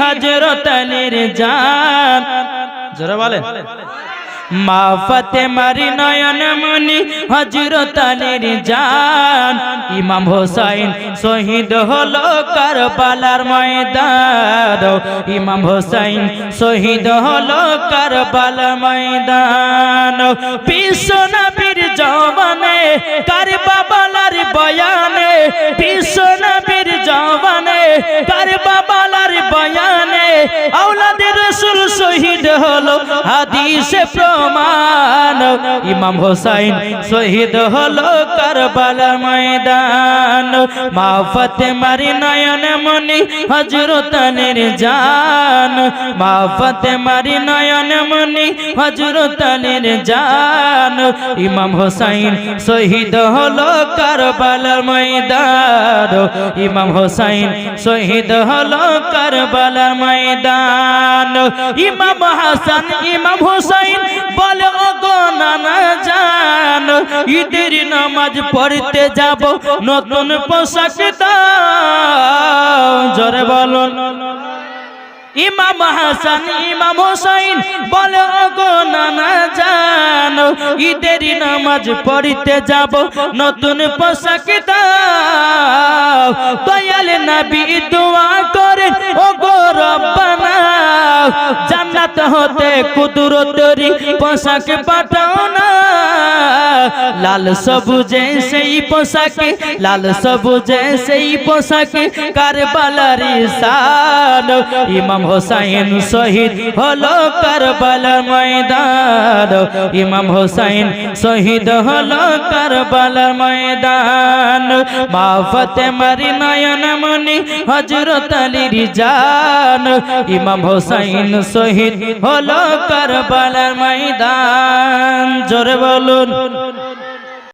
হজরত আলীর জান। জোরে বলেন। মা ফাতেমারি নয়ন মনি হজরত আলীর ইমাম হোসাইন শহীদ হলো কারবালার ময়দান। ইমাম হোসাইন শহীদ হলো কারবালার ময়দান। বিশ্ব নবীর জওয়ানে কারবালার বয়ানে, বিশ্ব নবীর জওয়ানে কারবালার বয়ানে আওলাদের রসুল শহীদ হলো, হাদিসে প্রমাণ। ইমাম হোসাইন শহীদ হলো কারবালার ময়দান। মা ফাতেমার নয়ন মনি হযরত আলীর জান। মা ফাতেমার নয়ন মনি হযরত আলীর জান। ইমাম হোসাইন শহীদ হলো কারবালার ময়দান। ইমাম হোসাইন শহীদ হলো কারবালার ময়দান। ইমাম হাসান, ইমাম হোসাইন বলে ও গো নানা জান, ঈদের নামাজ পড়তে যাব, নতুন পোশাক দাও। জোরে বলুন। ইমাম হাসান, ইমাম হোসাইন বলে গো নানা জান, ঈদের নামাজ পড়তে যাব, নতুন পোশাক দাও। দয়াল নবী দোয়া জান্নাত হতে কুদরতরি পোশাক পাঠাও না। লাল সবুজে সেই পোশাকে লাল সবুজে সেই পোশাকে কারবালার শান ইমাম হোসাইন শহীদ হলো কারবালার ময়দান ইমাম হোসাইন শহীদ হলো কারবালার ময়দান মা ফাতেমার নয়ন মনি হযরত আলীর জান ইমাম হোসাইন শহীদ হলো কারবালার ময়দান জোরে বলুন